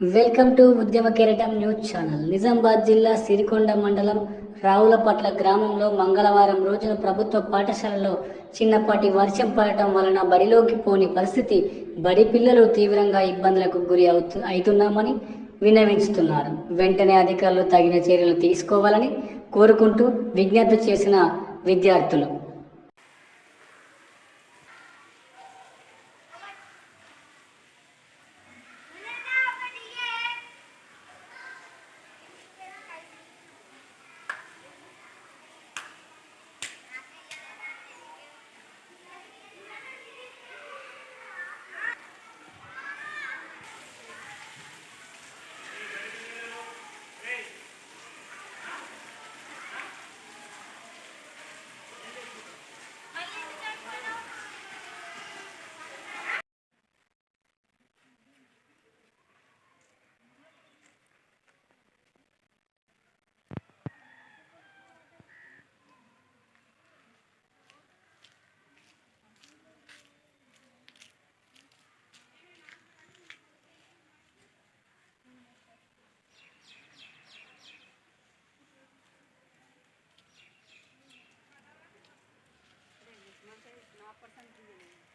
Welcome to ఉద్యమ కిరటం news channel. Nizamabad జిల్లా సిరికొండ మండలం రావులపట్ల గ్రామంలో మంగళవారం రోజున ప్రభుత్వ పాఠశాలలో చిన్నపాటి వర్షం పడటం వలన బడిలోకి పోని పరిస్థితి బడి పిల్లలు తీవ్రంగా ఇబ్బందులకు గురి అవుతు అవుతున్నామని విన్నవించుతున్నారు. వెంటనే అధికారులు తగిన చర్యలు తీసుకోవాలని కోరుకుంటూ విజ్ఞప్తి చేసిన విద్యార్థులు पर्सेंट की